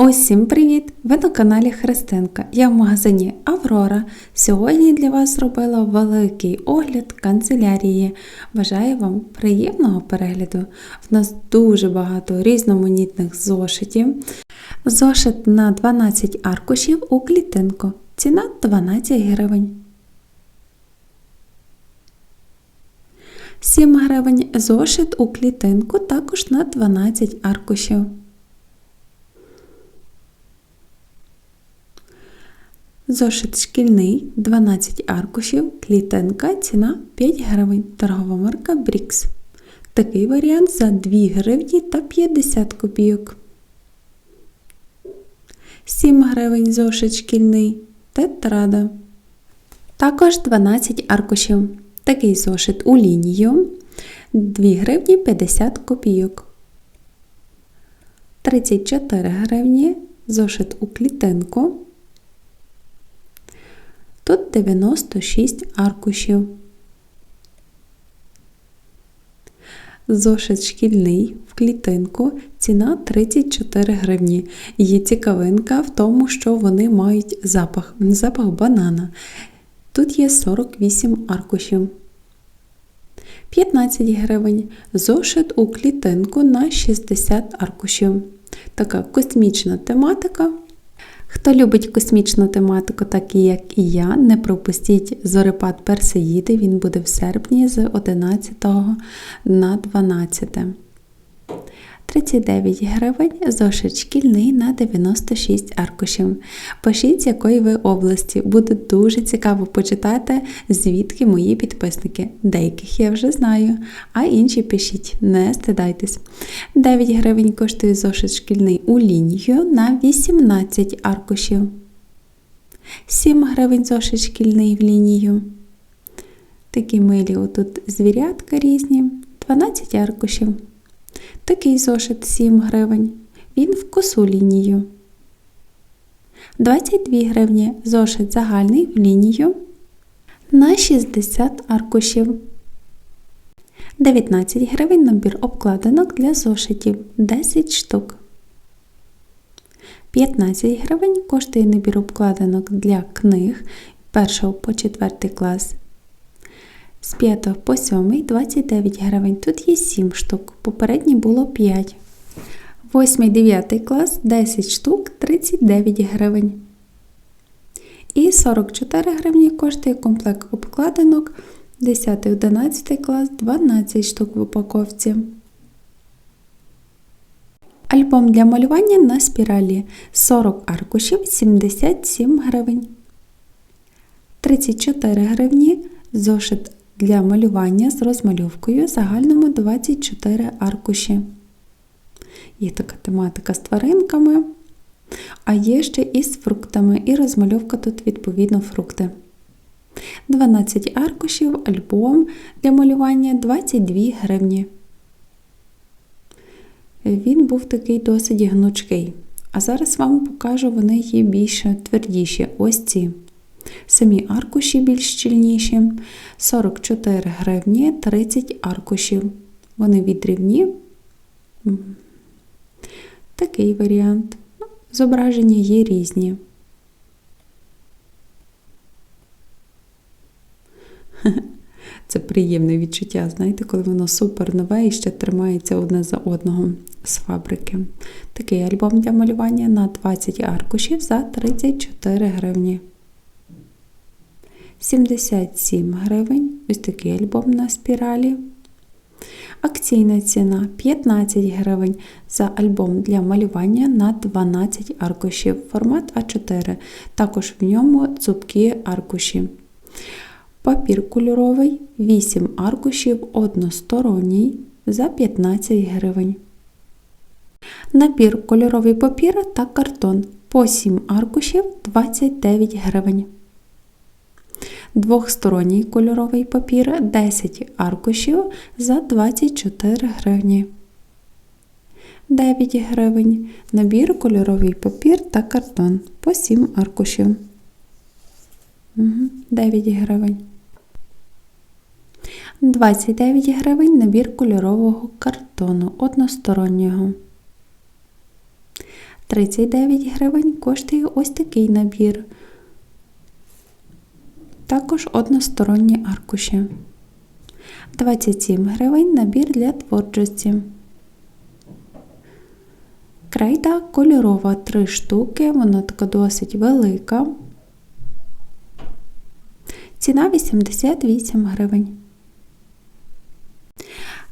Усім привіт! Ви на каналі Христинка. Я в магазині Аврора. Сьогодні для вас зробила великий огляд канцелярії. Бажаю вам приємного перегляду. В нас дуже багато різноманітних зошитів. Зошит на 12 аркушів у клітинку. Ціна 12 гривень. 7 гривень зошит у клітинку також на 12 аркушів. Зошит шкільний 12 аркушів, клітинка, ціна 5 гривень, торгова марка Брікс. Такий варіант за 2 гривні та 50 копійок. 7 гривень зошит шкільний тетрада. Також 12 аркушів. Такий зошит у лінію 2 гривні 50 копійок. 34 гривні зошит у клітинку. Тут 96 аркушів. Зошит шкільний в клітинку ціна 34 гривні. Є цікавинка в тому, що вони мають запах, запах банана. Тут є 48 аркушів. 15 гривень. Зошит у клітинку на 60 аркушів. Така космічна тематика. Хто любить космічну тематику, так і як і я, не пропустіть зорепад Персеїди, він буде в серпні з 11 на 12. 39 гривень, зошит шкільний на 96 аркушів. Пишіть, з якої ви області. Буде дуже цікаво почитати, звідки мої підписники. Деяких я вже знаю, а інші пишіть, не стидайтесь. 9 гривень коштує зошит шкільний у лінію на 18 аркушів. 7 гривень зошит шкільний в лінію. Такі милі отут звірятка різні, 12 аркушів. Такий зошит 7 гривень. Він в косу лінію. 22 гривні зошит загальний в лінію на 60 аркушів. 19 гривень набір обкладинок для зошитів 10 штук. 15 гривень коштує набір обкладинок для книг 1 по 4 клас з 5 по 7 29 гривень. Тут є 7 штук, попередній було 5. 8 9 клас 10 штук 39 гривень. І 44 гривні коштує комплект обкладинок 10 11 клас 12 штук в упаковці. Альбом для малювання на спіралі 40 аркушів 77 гривень. 34 гривні зошит для малювання з розмальовкою загальному 24 аркуші. Є така тематика з тваринками, а є ще і з фруктами, і розмальовка тут, відповідно, фрукти. 12 аркушів, альбом для малювання 22 гривні. Він був такий досить гнучкий. А зараз вам покажу, вони є більш твердіші. Ось ці. Самі аркуші більш щільніші. 44 гривні 30 аркушів. Вони відрівні. Такий варіант. Ну, Зображення є різні. Це приємне відчуття, знаєте, коли воно супер нове і ще тримається одне за одного з фабрики. Такий альбом для малювання на 20 аркушів за 34 гривні. 77 гривень. Ось такий альбом на спіралі. Акційна ціна 15 гривень за альбом для малювання на 12 аркушів. Формат А4. Також в ньому цупкі аркуші. Папір кольоровий 8 аркушів односторонній за 15 гривень. Набір кольоровий папір та картон по 7 аркушів 29 гривень. Двохсторонній кольоровий папір 10 аркушів за 24 гривні. 9 гривень. Набір кольоровий папір та картон по 7 аркушів. 9 гривень. 29 гривень набір кольорового картону одностороннього. 39 гривень коштує ось такий набір. Також односторонні аркуші. 27 гривень набір для творчості. Крейда кольорова 3 штуки, вона така досить велика. Ціна 88 гривень.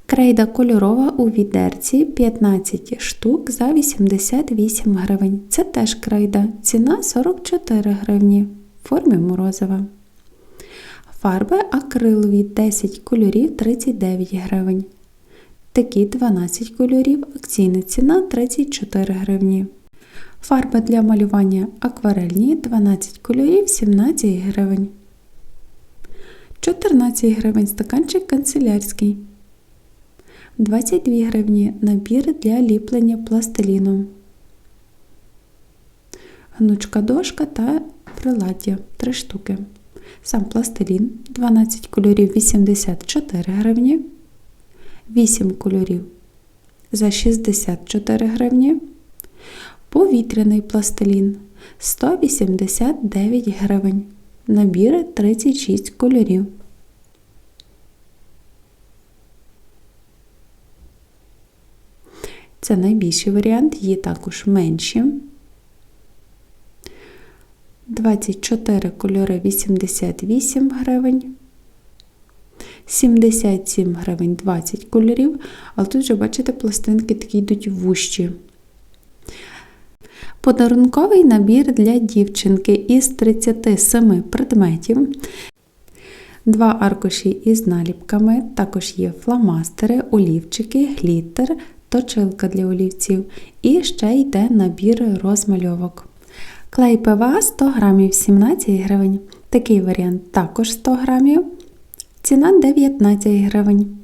Крейда кольорова у відерці 15 штук за 88 гривень. Це теж крейда. Ціна 44 гривні в формі морозива. Фарби акрилові 10 кольорів 39 гривень. Такі 12 кольорів, акційна ціна 34 гривні. Фарби для малювання акварельні 12 кольорів 17 гривень. 14 гривень стаканчик канцелярський. 22 гривні набір для ліплення пластиліном. Гнучка дошка та приладдя 3 штуки. Сам пластилін 12 кольорів 84 гривні. 8 кольорів за 64 гривні. Повітряний пластилін 189 гривень. Набір 36 кольорів. Це найбільший варіант, є також менші. 24 кольори 88 гривень. 77 гривень 20 кольорів, але тут вже, бачите, пластинки такі йдуть вущі. Подарунковий набір для дівчинки із 37 предметів. Два аркуші із наліпками, також є фломастери, олівчики, глітер, точилка для олівців. І ще йде набір розмальовок. Клей ПВА 100 грамів 17 гривень. Такий варіант також 100 грамів. Ціна 19 гривень.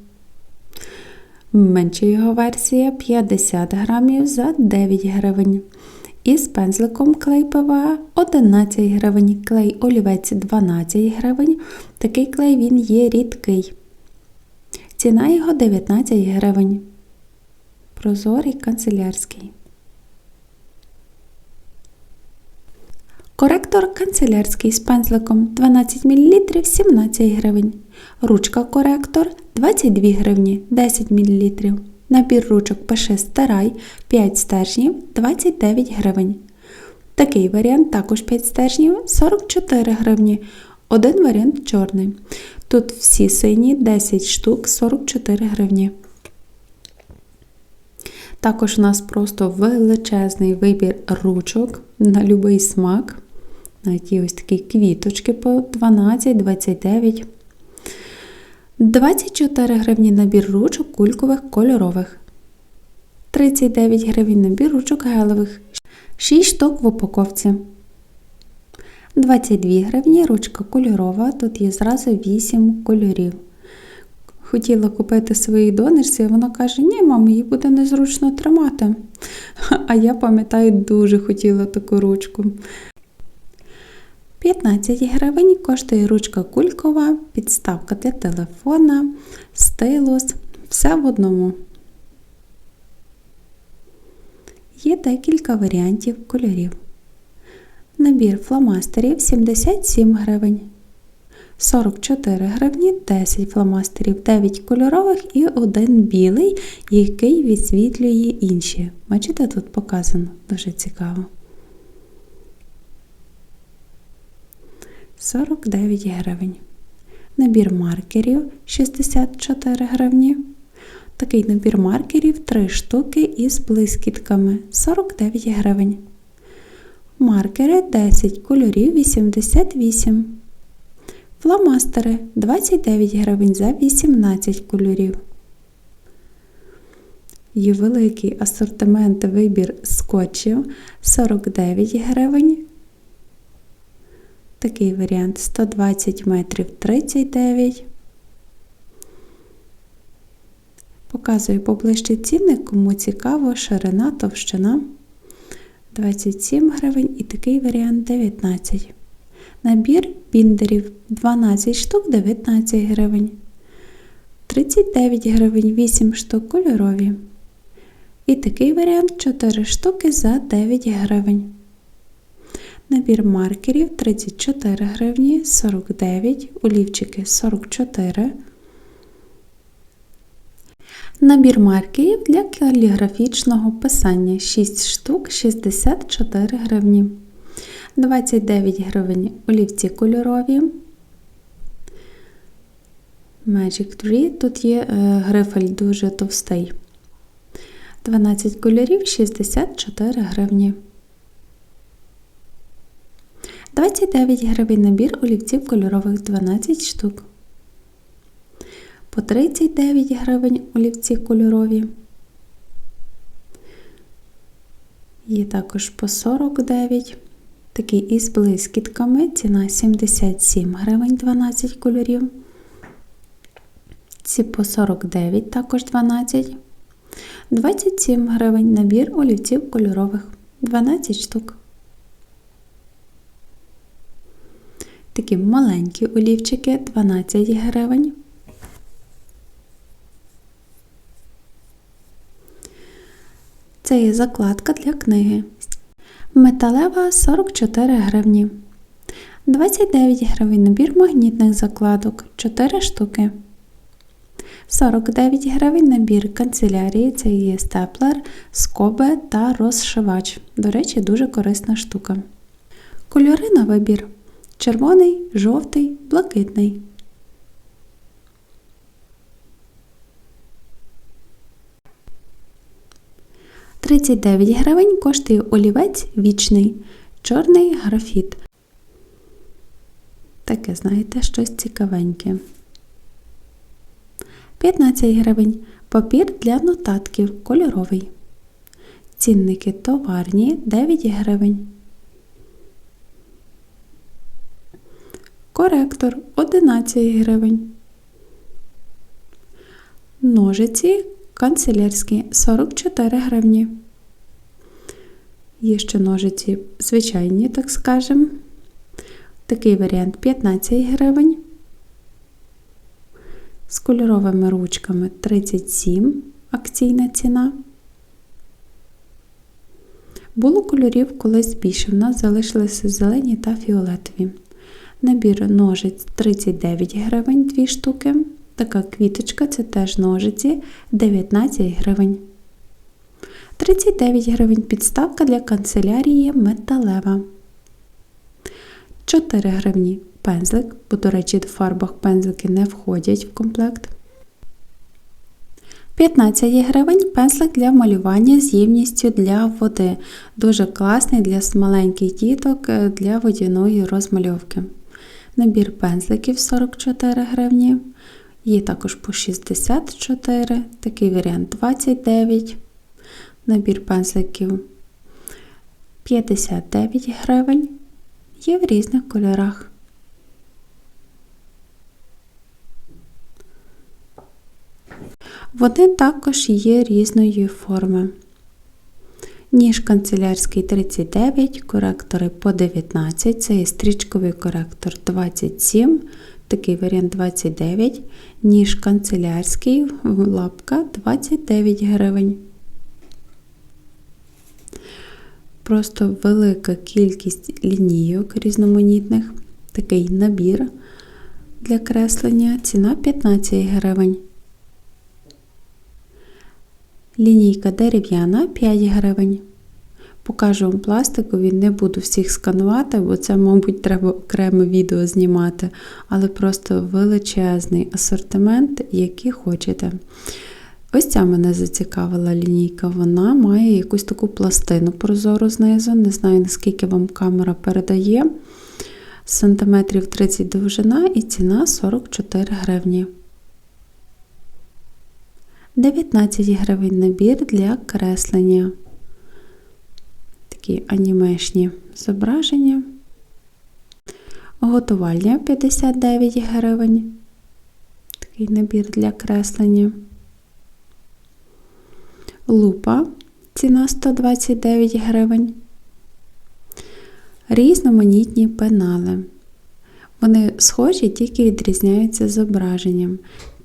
Менша його версія 50 грамів за 9 гривень. І з пензликом клей ПВА 11 гривень, клей олівець 12 гривень. Такий клей він є рідкий. Ціна його 19 гривень. Прозорий канцелярський. Коректор канцелярський з пензликом 12 мл 17 гривень. Ручка коректор 22 гривні 10 мл. Набір ручок пиши стирай 5 стержнів 29 гривень. Такий варіант також 5 стержнів 44 гривні. Один варіант чорний. Тут всі сині 10 штук 44 гривні. Також у нас просто величезний вибір ручок на будь-який смак. Навіть є ось такі квіточки по 12-29. 24 гривні набір ручок кулькових кольорових. 39 гривень набір ручок гелевих. 6 штук в упаковці. 22 гривні ручка кольорова. Тут є зразу 8 кольорів. Хотіла купити своїй донечці, вона каже, ні, мамо, її буде незручно тримати. А я пам'ятаю, дуже хотіла таку ручку. 15 гривень коштує ручка кулькова, підставка для телефона, стилус, все в одному. Є декілька варіантів кольорів. Набір фломастерів 77 гривень. 44 гривні, 10 фломастерів, 9 кольорових і один білий, який відсвітлює інші. Бачите, тут показано дуже цікаво. 49 гривень. Набір маркерів 64 гривні. Такий набір маркерів 3 штуки із блискітками 49 гривень. Маркери 10 кольорів 88. Фломастери 29 гривень за 18 кольорів. Є великий асортимент вибір скотчів 49 гривень. Такий варіант 120 метрів 39. Показую поближче цінник, кому цікаво, ширина, товщина 27 гривень і такий варіант 19. Набір біндерів 12 штук 19 гривень. 39 гривень 8 штук кольорові. І такий варіант 4 штуки за 9 гривень. Набір маркерів 34 гривні, 49, олівчики 44. Набір маркерів для каліграфічного писання 6 штук 64 гривні. 29 гривень олівці кольорові. Magic 3. Тут є е, грифель дуже товстий. 12 кольорів 64 гривні. 29 гривень набір олівців кольорових 12 штук. По 39 гривень олівці кольорові. Є також по 49. Такий із блискітками. Ціна 77 гривень 12 кольорів. Ці по 49 також 12. 27 гривень набір олівців кольорових 12 штук. Такі маленькі олівчики 12 гривень. Це є закладка для книги. Металева 44 гривні. 29 гривень набір магнітних закладок 4 штуки. 49 гривень набір канцелярії, це є степлер, скоби та розшивач. До речі, дуже корисна штука. Кольори на вибір: червоний, жовтий, блакитний. Тридцять дев'ять гривень коштує олівець вічний, чорний графіт. Таке, знаєте, щось цікавеньке. 15 гривень. Папір для нотатків кольоровий. Цінники товарні 9 гривень. Коректор 11 гривень. Ножиці канцелярські 44 гривні. Є ще ножиці звичайні, так скажемо. Такий варіант 15 гривень з кольоровими ручками 37 акційна ціна. Було кольорів колись більше, в нас залишилися зелені та фіолетові. Набір ножиць 39 гривень 2 штуки. Така квіточка це теж ножиці 19 гривень. 39 гривень підставка для канцелярії металева. 4 гривні пензлик, бо, до речі, в фарбах пензлики не входять в комплект. 15 гривень пензлик для малювання з ємністю для води. Дуже класний для маленьких діток е, для водяної розмальовки. Набір пензликів 44 гривні. Є також по 64, такий варіант 29. Набір пензликів 59 гривень. Є в різних кольорах. Вони також є різної форми. Ніж канцелярський 39, коректори по 19, це є стрічковий коректор 27, такий варіант 29, ніж канцелярський лапка 29 гривень. Просто велика кількість лінійок різноманітних, такий набір для креслення, ціна 15 гривень. Лінійка дерев'яна 5 гривень. Покажу вам пластикові, не буду всіх сканувати, бо це, мабуть, треба окреме відео знімати, але просто величезний асортимент, який хочете. Ось ця мене зацікавила лінійка. Вона має якусь таку пластину прозору знизу. Не знаю, наскільки вам камера передає. Сантиметрів 30 довжина і ціна 44 гривні. 19 гривень набір для креслення. Такі анімешні зображення. Готувальня 59 гривень. Такий набір для креслення. Лупа ціна 129 гривень. Різноманітні пенали. Вони схожі, тільки відрізняються зображенням.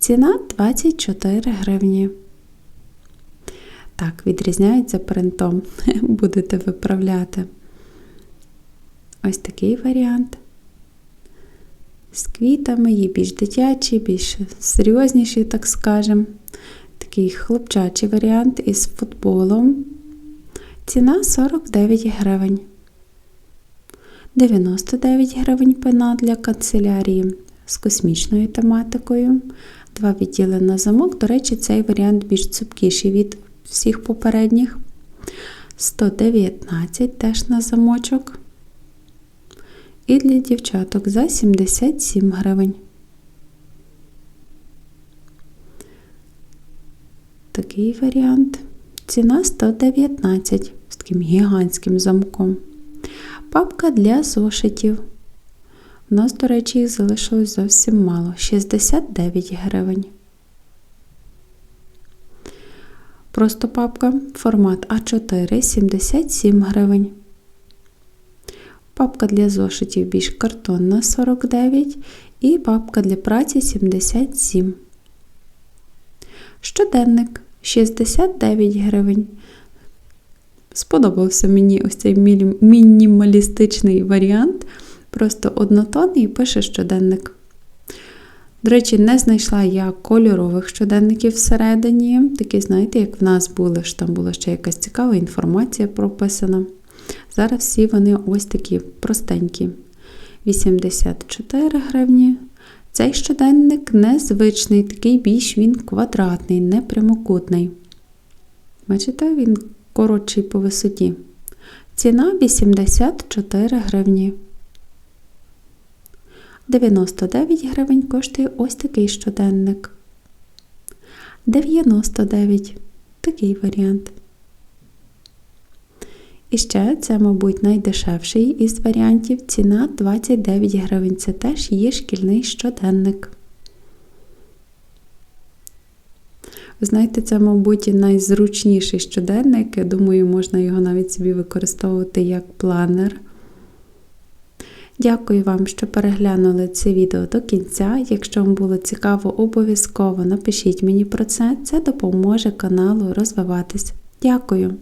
Ціна 24 гривні. Так, відрізняється принтом. Будете виправляти. Ось такий варіант. З квітами, є більш дитячий, більш серйозніший, так скажемо. Такий хлопчачий варіант із футболом. Ціна 49 гривень. 99 гривень пена для канцелярії з космічною тематикою. Два відділи на замок. До речі, цей варіант більш цупкіший від всіх попередніх. 119 теж на замочок. І для дівчаток за 77 гривень. Такий варіант. Ціна 119 з таким гігантським замком. Папка для зошитів. У нас, до речі, їх залишилось зовсім мало 69 гривень. Просто папка формат А4 77 гривень. Папка для зошитів більш картонна 49 і папка для праці 77. Щоденник 69 гривень. Сподобався мені ось цей мінімалістичний варіант. Просто однотонний і пише щоденник. До речі, не знайшла я кольорових щоденників всередині. Такі, знаєте, як в нас були, що там була ще якась цікава інформація прописана. Зараз всі вони ось такі простенькі. 84 гривні. Цей щоденник незвичний, такий більш він квадратний, не прямокутний. Бачите, він коротший по висоті. Ціна 84 гривні. 99 гривень коштує ось такий щоденник. 99 такий варіант. І ще це, мабуть, найдешевший із варіантів. Ціна 29 гривень. Це теж є шкільний щоденник. Ви знаєте, це, мабуть, найзручніший щоденник. Я думаю, можна його навіть собі використовувати як планер. Дякую вам, що переглянули це відео до кінця. Якщо вам було цікаво, обов'язково напишіть мені про це. Це допоможе каналу розвиватись. Дякую!